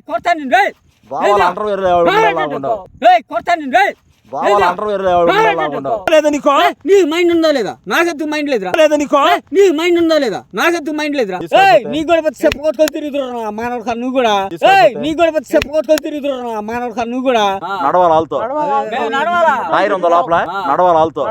కొడతాను. ఏయ్ కొడతాను నిన్ను, లేదా? నీకో? మైండ్ ఉందా లేదా? నాకెందుకు మైండ్ లేదురా? లేదా నీకో? నీకు మైండ్ ఉందా లేదా? నాకెందుకు మైండ్ లేదురా? ఏయ్ నీకు కూడా తిరుగుతున్నా మానవుడు కాదు నువ్వు కూడా. ఏయ్ నీకు కూడా పెద్ద చెప్పు కొట్టుకొని తిరుగుతున్నా మానవుడు కాదు నువ్వు కూడా. నడవాలి వాళ్ళతో టైర్ ఉందో లోపల? నడవాలి వాళ్ళతో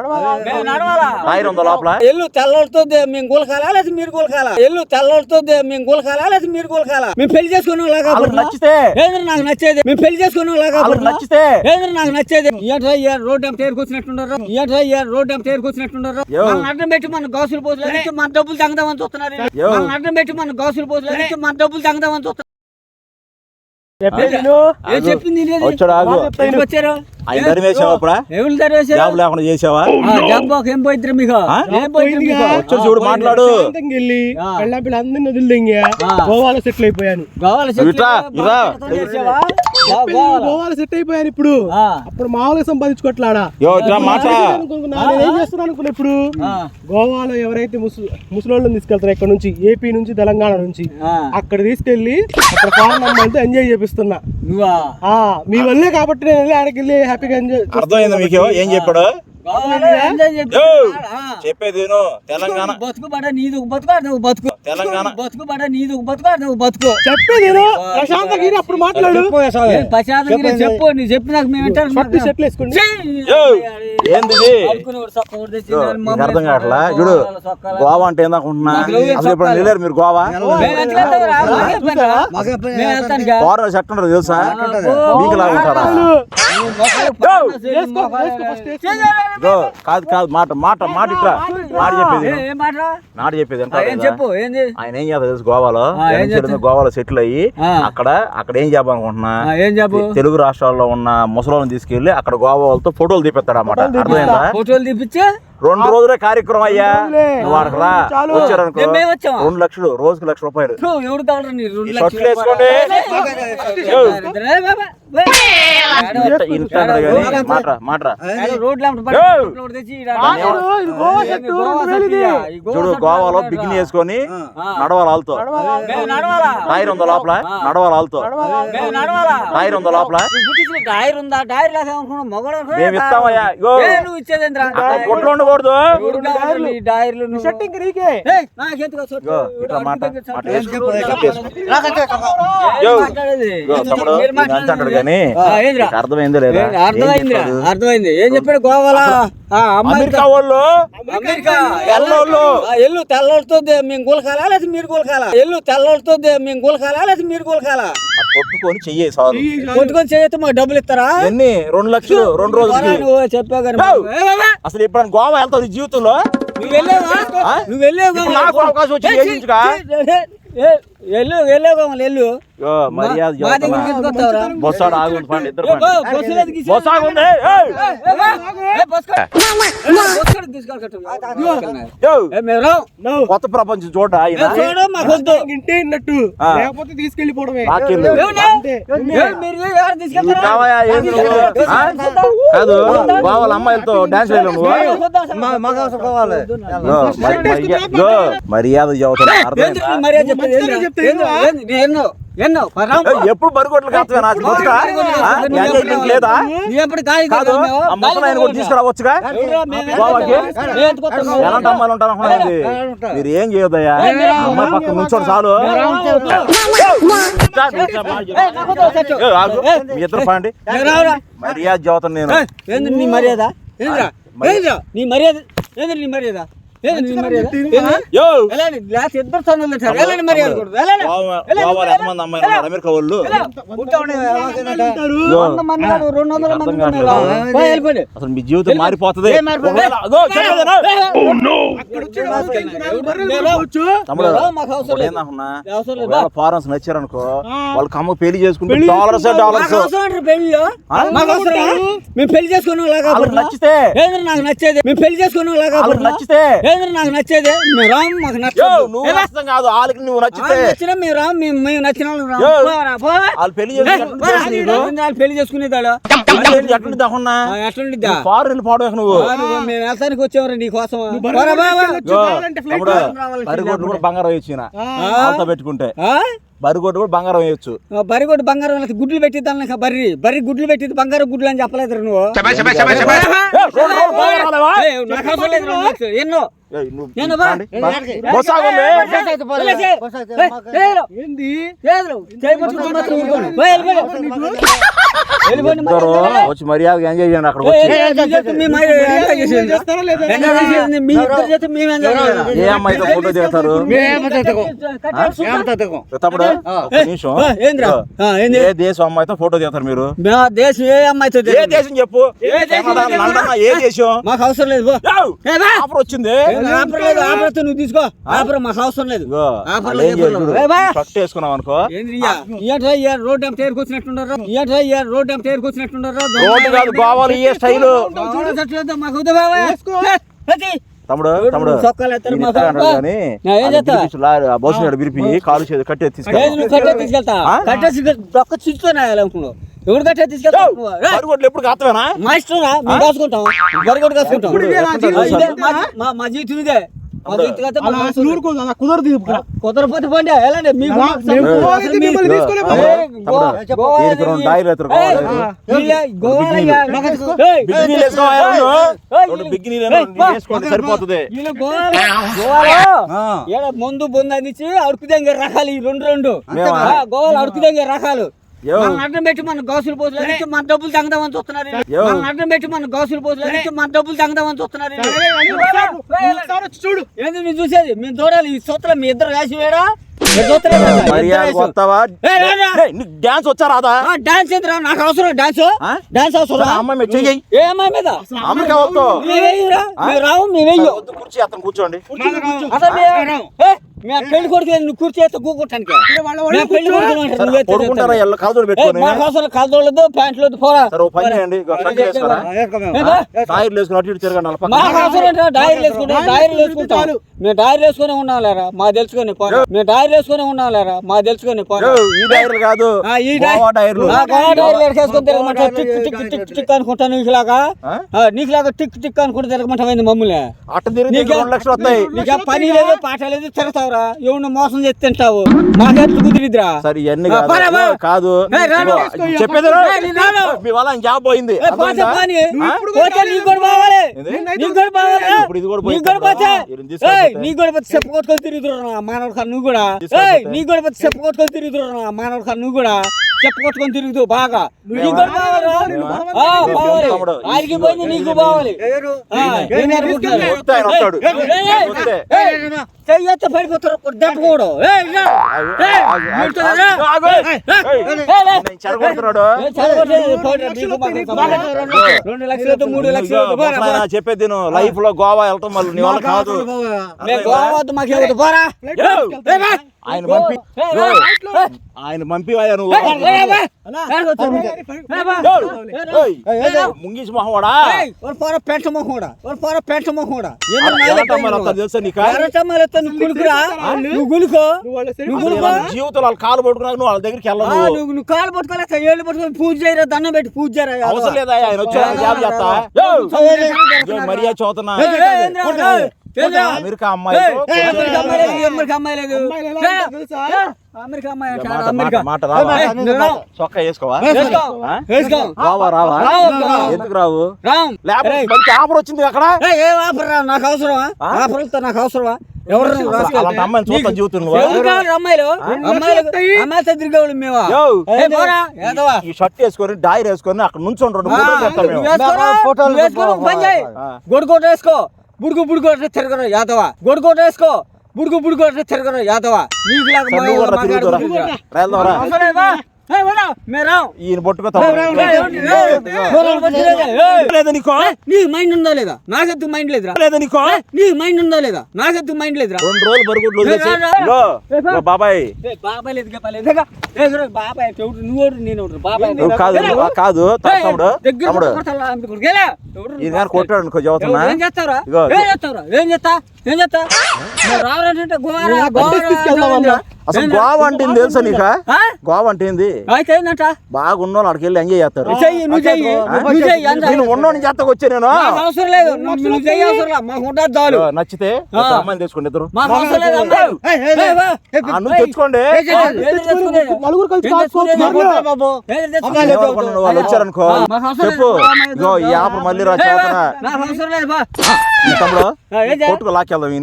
మేము నడవాలా? టైర్ ఉందో లోపల? ఎల్లు తెల్లడితో మేము గులకాలా? లేదా మీరు గులకాలా? ఎల్లు తెల్లడితో మేము గులకాలా? లేదా మీరు గులకాలా? మేము పెళ్ళి చేసుకునే లాగా నచ్చితే. ఏంద్ర నాకు నచ్చేది? మేము పెళ్ళి చేసుకునే లాగా వాళ్ళకి నచ్చితే. ఏంద్ర నాకు నచ్చేది? ఏంట్రా రోడ్ అంత తేరుకొచ్చినట్టున్నారు ఏంట్రా రోడ్ అంత తేరుకొచ్చినట్టున్నారు యో. మన అడ్డం పెట్టి మన గౌసులు పోసులు మన డబ్బులు తగ్గదామని చూస్తున్నారు. మన అడ్డం పెట్టి మన గౌసులు పోసులు మన డబ్బులు తగ్గదామని చూస్తున్నారు. చెప్పింది వచ్చారు? లేకుండా చేసావా? జాబ్ ఏం పోయిద్దరు మీకు? చూడు మాట్లాడు. అందరిని వదిలింగా. గోవాలో సెటిల్ అయిపోయాను. గోవాల గోవాలో? సెట్ అయిపోయాను ఇప్పుడు. అప్పుడు మామూలుగా సంపాదించుకోవట్లాడా? నేను ఏం చేస్తున్నాను అనుకున్నా ఇప్పుడు? గోవాలో ఎవరైతే ముసు ముసలోళ్ళని తీసుకెళ్తారో ఇక్కడ నుంచి ఏపీ నుంచి తెలంగాణ నుంచి. అక్కడ తీసుకెళ్ళి అక్కడ ఫారెన్ అమ్మాయిలతో ఎంజాయ్ చేపిస్తున్నా. మీ వల్లే కాబట్టి నేను వెళ్ళి ఆడికి వెళ్ళి హ్యాపీగా ఎంజాయ్ అర్థమైంది మీకు? ఏం చెప్పాడు? చెప్పేది. తెలంగాణ. బతుకు బడ నీది ఒక బతుకు నువ్వు బతుకు. తెలంగాణ. బతుకు బడ నీది ఒక బతుకు నువ్వు బతుకు. చెప్పే నేను ప్రశాంతంగా ఇరి, అప్పుడు మాట్లాడు. ఏం ప్రశాంతంగా చెప్పు నీ చెప్పి నాకు మేము వేసుకోండి. యో. ఏంది అర్థం కావట్లా చూడు. గోవా అంటే ఏందనుకుంటున్నా అసలు ఇప్పుడు సొక్కాలా. వెళ్ళారు మీరు గోవా. ఫారెన్ సెట్ ఉండదు తెలుసా. మీకు లాగా ఉంటారా నువ్వు మొక్కలు పక్కన చేయి, వేసుకో, మొక్కలు వేసుకో, first వేసుకో. చేయి. ఇగో, కాదు కాదు మాట మాట మాట ఇట్రా మాట చెప్పేది లేదా? చెప్పు ఏంది ఆయన ఏం చేస్తారు తెలుసు గోవాలో గోవాలో సెటిల్ అయ్యి. అక్కడ అక్కడ ఏం చేయాలనుకుంటున్నా ఆ, ఏం చెప్పు తెలుగు రాష్ట్రాల్లో ఉన్న ముసలోళ్ళని తీసుకెళ్ళి అక్కడ గోవా వాళ్ళతో ఫోటోలు తీపిస్తాడు అనమాట అర్థమైందా ఫోటోలు తీపిచ్చా రెండు రోజులే కార్యక్రమం అయ్యా. వచ్చారనుకో? రెండు లక్షలు రోజుకి లక్ష రూపాయలు. ఇంత- మాట్రా రోడ్లు చూడు గోవాలో కావాలా? బిగిని వేసుకొని ఆ. నడవాలి వాళ్ళతో. మేము నడవాలా? టైర్ ఉందో లోపల నడవాలి వాళ్ళతో. మేము నడవాలా? టైర్ ఉందో లోపల. టైర్ ఉందా? ఇచ్చేదేంద్రా? నీకే. నాకెందుకు ఏందిరా? నీకు అర్థమైందో లేదా? అర్థమైంది ఏం చెప్పాడు? అర్థమైంది. ఏం చెప్పాడు గోవాలా? అమెరికా వాళ్ళు? అమెరికా. ఎల్లు తెల్లడితో మేము గులకాలా లేదా మీరు గులకాలా? ఎల్లు తెల్లడితో మేము గులకాలా లేదా మీరు గులకాలా? కొట్టుకొని చెయ్యి సార్ కొట్టుకొని చేయొచ్చు మాకు. డబ్బులు ఇస్తారా? ఎన్ని? రెండు లక్షలు రెండు రోజులకి. నువ్వు చెప్పావు కానీ అసలు ఇప్పుడు గోవా వెళ్తావు జీవితంలో? నువ్వు వెళ్ళావా? నువ్వు వెళ్ళావు నాకు అవకాశం వచ్చింది, వెళ్ళావు కావాలి వెళ్ళు ఇగో, మర్యాద? బొస్సాడు పండి ఇద్దరు. కొత్త ప్రపంచం చూడ. లేకపోతే? ఆ? కాదు గోవాల అమ్మాయిలతో డాన్స్ మర్యాద చెబుతున్నా అర్థమైందా? ఎందుకు నీ మర్యాద చెప్పేది? ఎన్నో ఎన్నో ఎప్పుడు ఎంగేజ్మెంట్ లేదా? నీ ఎప్పుడు కాయ కాదు ఆ ముసలాయన కూడా తీసుకురావచ్చుగా? గోవాకి ఎలాంటి అమ్మాయిలు ఉంటారు అనుకున్నది మీరు ఏం చేయొద్దయ్యా? అమ్మాయి పక్కన నుంచోడు చాలు. మీ ఇద్దరు పాండి మర్యాద చదువుతాను నేను. నీ మర్యాద? నీ మర్యాద? నీ మర్యాద? అమెరికా వాళ్ళు. అసలు మీ జీవితం మారిపోతుంది. ఫారెన్స్ నచ్చారనుకో వాళ్ళకి అమ్మ పెళ్ళి చేసుకుంటే డాలర్స్ డాలర్స్? మేము పెళ్ళి చేసుకునే లాగా వాళ్ళకి నచ్చితే. నాకు నచ్చేది? మేము పెళ్ళి చేసుకునే లాగా వాళ్ళకి నచ్చితే. నాకు నచ్చేది మేము రామ్ మాకు నచ్చదు. నువ్వు కాదు వాళ్ళకి నువ్వు నచ్చితే. నచ్చిన మేము రామ్ మేము మేము నచ్చిన వాళ్ళం పెళ్ళి వాళ్ళు పెళ్ళి చేసుకునేదాడు నువ్వు మేము వెళ్తానికి వచ్చేవారు నీ కోసం. పరిగొడ్లు కూడా బంగారం ఇచ్చిన. పెట్టుకుంటే. ఆ? బరిగొడ్డు కూడా బంగారం వేయొచ్చు కొట్టి బంగారం వాళ్ళకి గుడ్లు పెట్టిద్దాం ఇంకా బర్రి బర్రి గుడ్లు పెట్టిద్ది బంగారం గుడ్లు అని చెప్పలేదు నువ్వు ఎన్నో. వచ్చి మర్యాదగా ఎంజాయ్ చేయండి అక్కడ చేస్తారా ఏ అమ్మాయితో ఫోటో దిగుతారు ఏ దేశం అమ్మాయితో ఫోటో దిగుతారు మీరు మా దేశం ఏ అమ్మాయితో ఏ దేశం చెప్పు ఏ దేశం మాకు అవసరం లేదు. ఆఫర్ వచ్చింది ఆఫర్ లేదు ఆఫర్ వస్తే నువ్వు తీసుకో. ఆఫర్ మాకు అవసరం లేదు. ఆఫర్ అనుకో? రోడ్ రోడ్ కాదు గోవాలు స్టైల్. మాకు బాబా. అది. తమ్ముడు విరిపి కాలు నువ్వు కట్టే తీసుకెళ్తా? ఎవరు కట్టే బరిగొడ్లు ఎప్పుడు కాస్తవేనా మా ఇష్టంరా మేము కాసుకుంటాం. బరిగొడ్డు కాసుకుంటాం? మా- జీవితం ఇదే. కుదరపోతే పోండి. మీకు ముందు బొందు అందించి అడుకుదంగే రకాలు ఈ రెండు రెండు. గోవాలో అడుకుదంగే రకాలు. అడ్డం పెట్టి మన గౌసులు పోసులు మన డబ్బులు తగ్గదామని చూస్తున్నారు వీళ్ళు. యో. మన అడ్డం పెట్టి మన గౌసులు పోసులు అందించి మన డబ్బులు తగ్గదామని చూస్తున్నారు చూడు. ఏంది మీరు చూసేది? మేము చూడాలి. ఈ సూత్రం మీ ఇద్దరు రాసి వేడా డాన్స్ వచ్చా రాదా? ఆ, డాన్స్ నాకు అవసరం డాన్స్? డాన్స్ అవసరం సరే, అమ్మాయి మీద చెయ్యి. ఏ అమ్మాయి మీద? అమెరికా వద్దు మేము వెయ్యరా? మేము రావు కుర్చీ అతను కూర్చోండి. పెళ్ళి కొడుకు నువ్వు కూర్చో కూకుంటానికి పెళ్ళి కొడుకు కాదు ప్యాంట్లు పోరా. పని వేసుకుని అటు ఇటు తిరగండి మా డైరీలు వేసుకుంటాం డైరీలు వేసుకుంటాం. మేము డైరీలు వేసుకుని ఉన్నాం లేరా? మా తెలుసుకొని మేము డైరీలు వేసుకుని ఉన్నాం లేరా మా తెలుసుకొని ఈ టైర్లు కాదు. ఆ, ఈ టైర్లు. వేసుకొని తిరగమంటా టిక్ టిక్ టిక్ టిక్ అనుకుంటా నీకులాగా? నీకులాగా టిక్ టిక్ అనుకుంటా తిరగమంటామైంది మమ్మల్ని? అట్ట తిరిగి నీకే- నీకు పని లేదు పాట లేదు తిరగతావురా. ఎవరిని మోసం చేసి తింటావు. మాకెంత కుదిరిద్దిరా సరే ఇవన్నీ కాదు. చెప్పేది. మీ వల్ల జాబ్ పోయింది. ఏ, పోతే అర్థమైందా? పోనీ. ఆ? పోతే నీకు కూడా బావాలి ఏంది? నీకు కూడా బావాలి ఇప్పుడు ఇది కూడా నీకు కూడా పోయింది పోతే. కదా. ఈయన తీసుకొని ఏయ్, పోతే. నీకు కూడా పోతే చెప్పు కొట్టుకొని తిరుగుతున్నా మానవుడు కాదు నువ్వు కూడా. నీకు కూడా పోతే చెప్పు కొట్టుకొని తిరుగుతున్నా మానవుడు నువ్వు కూడా. చెప్పు కొట్టుకొని తిరుగుతూ బాగా. ఆయనకి పోయింది నీకు బావాలి పడిపోతారు. రెండు లక్షలతో మూడు. చెప్పేది లైఫ్లో గోవా వెళ్తాం మళ్ళీ నీ వల్ల కాదు గోవా మాకు పోరా. ఆయన పంపి ఆయన పంపివయ్యా నువ్వు ముంగిసి మొహవాడా ఏయ్, ఒక పోరా పెంట మొహోడా ఒక పోరా పెంట మొహోడా తెలుసా నీకా నువ్వు గులుకురా నువ్వు గులుకో నువ్వు గులుకో జీవితంలో వాళ్ళ కాలు పట్టుకున్నాక నువ్వు వాళ్ళ దగ్గరికి ఆ, వెళ్ళను నువ్వు నువ్వు కాలు పట్టుకోలేక ఏళ్ళు పట్టుకొని పూజ చేయరా దండం పెట్టి పూజ చేయరా. అవసరం లేదా ఆయన వచ్చి జాబ్ చేస్తా మరియా చదువుతున్నా అమెరికా. చొక్కా వేసుకోవా. రావా రావా. ఎందుకు రావు. లేకపోతే ఆఫర్ వచ్చింది అక్కడ? ఆఫర్ నాకు అవసరమా? నాకు అవసరమా. ఈ షర్ట్ వేసుకొని డైర్ వేసుకొని అక్కడ నుంచి ఫోటోలు వేసుకో. బుడుగు యాదవ. వేసుకో. బుడుగు బుడుకోట తిరగరు యాదవ. నీకు? మైండ్ ఉందా లేదా? మైండ్ లేదురా? లేదా నీకో? నీకు మైండ్ ఉందా లేదా? మైండ్ లేదురా? రెండు రోజులు బరుగుడ్లు బాబాయ్. బాబాయ్ లేదు ఇదిగో, ఏయ్, ఇదిగో, బాబాయ్ అంటే? నువ్వు నేను? బాబాయ్ నువ్వు కాదు తమ్ముడు దగ్గర గారు కొట్టాడు అనుకో చదువుతున్నా ఏం చేస్తావురా ఇగో. ఏం చేస్తావురా ఏం చేస్తా? ఏం చేస్తా? రావాలంటే గోవా గోవా. అసలు గోవా అంటే తెలుసా నీక? గోవా అంటే ఏంది అయితే ఏంటంట బాగా ఉన్నోళ్ళు అక్కడికి వెళ్ళి ఎంజాయ్ చేస్తారు. నేను ఉన్నోని వచ్చా నేను? అవసరం లేదు. నువ్వు నువ్వు చెయ్యి అవసరం లేదు. మాకు ఉండదు చాలు. నచ్చితే అమ్మాయిని తెచ్చుకోండి ఇద్దరు. నువ్వు తెచ్చుకోండి? నలుగురు కలిసి వాళ్ళు వచ్చారనుకో. చెప్పు. ఇగో ఈ మళ్ళీ రా బా. ఈ తమ్ముడు? కొట్టుకు లాక్కెళ్దాం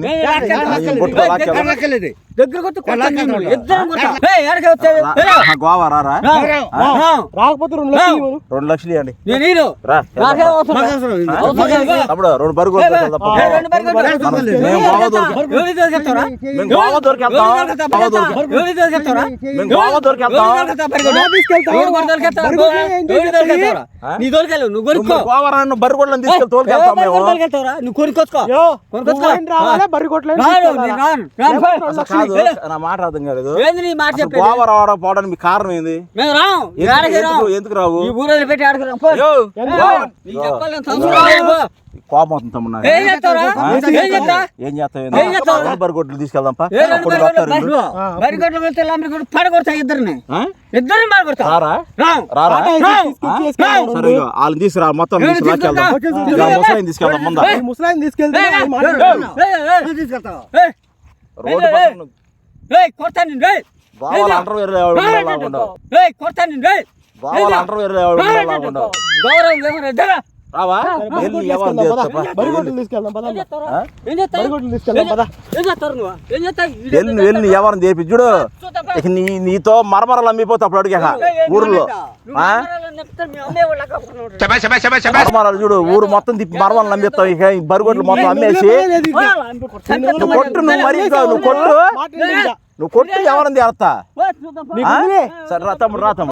కొట్టుకు లాక్కెళ్దాం. దగ్గర- గోవా రారా. రాకపోతే రెండు లక్షలు. రెండు లక్షలు ఇవ్వండి నేను. తమ్ముడు రెండు బరుగు? నీ నువ్వు కొనుక్కో గోవా బరిగొడ్లను తోలుకెళ్తాం. కాదు నా మాట అర్థం కాలేదు ఏంది నీ మాట అసలు చెప్పేది? గోవా రావడం పోవడానికి మీ కారణం ఏంది మేము రాము ఎందుకు- ఏడకి రాము ఎందుకు- ఎందుకు రావు ఈ ఊరు పెట్టి ఆడుకురాం పో. యో, ఎందుకు? గోవా. నీకు చెప్పాలని అవసరం లేదు, పో. కోపం తమ్ముడు నాకు. ఏం చేస్తావురా ఆ? ఏం చేస్తా ఏం ఏం చేస్తావు? రెండు బరిగొడ్లు తీసుకెళ్దాం పా. ఏ రెండు అప్పుడు వస్తారు. బరి- పడగొడతా ఇద్దరిని ఆ? ఇద్దరిని పడగొడతా రారా రారా ఆటో ఎక్కి రావు. తీసుకెళ్ళి ఆ? తీసుకెళ్ళాలి రావు. సరే ఇగో వాళ్ళని తీసుకురా మొత్తం తీసుకురా ఇక ముసలాయిని తీసుకెళ్దాం ముందా ముసలాయిని తీసుకెళ్తే ఏయ్, ఏయ్. ఏయ్, ఏయ్, రోడ్డు పక్కన కొడతాను. గోవాల అంటారు వేరే ఉండవు. కొడతాను. గోవాల అంటారు వేరే ఉండవు. గౌరవం. రావా? వెళ్ళి ఎవరిని చేపి చూడు? ఇక నీ నీతో మరమరలు అమ్మిపోతే అప్పుడు అడిగాక ఊర్లో? మరమరాలు చూడు ఊరు మొత్తం తిప్పి మరమరలు అమ్మిస్తావు ఇక బరిగొడ్లు మొత్తం అమ్మేసి. నువ్వు కొట్టు నువ్వు మరి నువ్వు కొట్టు. నువ్వు కొట్టు ఎవరిని ఉందిలే. సరే రా తమ్ముడు రా తమ్ముడు.